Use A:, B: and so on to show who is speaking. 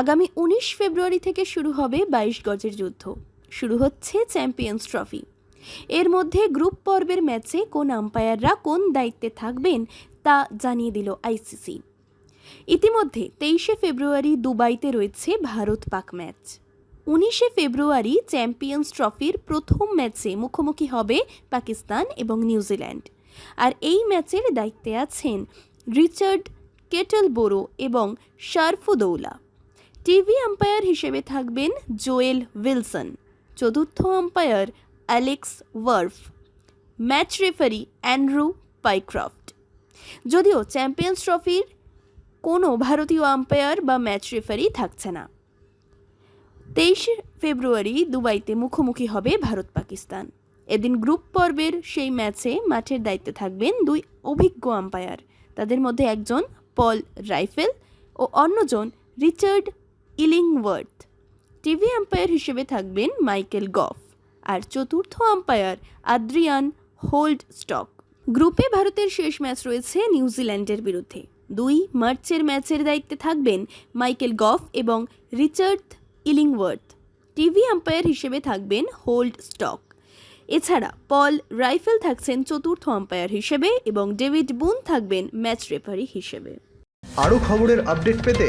A: আগামী উনিশ ফেব্রুয়ারি থেকে শুরু হবে বাইশ গজের যুদ্ধ। শুরু হচ্ছে চ্যাম্পিয়ন্স ট্রফি। এর মধ্যে গ্রুপ পর্বের ম্যাচে কোন আম্পায়াররা কোন দায়িত্বে থাকবেন তা জানিয়ে দিল আইসিসি। ইতিমধ্যে তেইশে ফেব্রুয়ারি দুবাইতে রয়েছে ভারত পাক ম্যাচ। উনিশে ফেব্রুয়ারি চ্যাম্পিয়ন্স ট্রফির প্রথম ম্যাচে মুখোমুখি হবে পাকিস্তান এবং নিউজিল্যান্ড। আর এই ম্যাচের দায়িত্বে আছেন রিচার্ড কেটল বোরো এবং শারফুদৌলা। টিভি আম্পায়ার হিসেবে থাকবেন জোয়েল উইলসন। চতুর্থ umpire Alex Wharf. Match referee Andrew Pycroft. যদিও চ্যাম্পিয়ন্স ট্রফির কোনো ভারতীয় আম্পায়ার বা ম্যাচ রেফারি থাকছে না। তেইশে ফেব্রুয়ারি দুবাইতে মুখোমুখি হবে ভারত পাকিস্তান এদিন গ্রুপ পর্বের সেই ম্যাচে মাঠের দায়িত্বে থাকবেন দুই অভিজ্ঞ আম্পায়ার। তাদের মধ্যে একজন পল রাইফেল ও অন্যজন রিচার্ড ইলিংওয়ার্থ টিভি আম্পায়ার হিসেবে থাকবেন মাইকেল গফ আর চতুর্থ আম্পায়ার আদ্রিয়ান হোল্ড স্টক গ্রুপে ভারতের শেষ ম্যাচ রয়েছে নিউজিল্যান্ডের বিরুদ্ধে। দুই মার্চের ম্যাচের দায়িত্বে থাকবেন মাইকেল গফ এবং রিচার্ড ইলিংওয়ার্থ টিভি আম্পায়ার হিসেবে থাকবেন হোল্ড স্টক এছাড়া পল রাইফেল থাকছেন চতুর্থ আম্পায়ার হিসেবে এবং ডেভিড বুন থাকবেন ম্যাচ রেফারি হিসেবে।
B: আরও খবরের আপডেট পেতে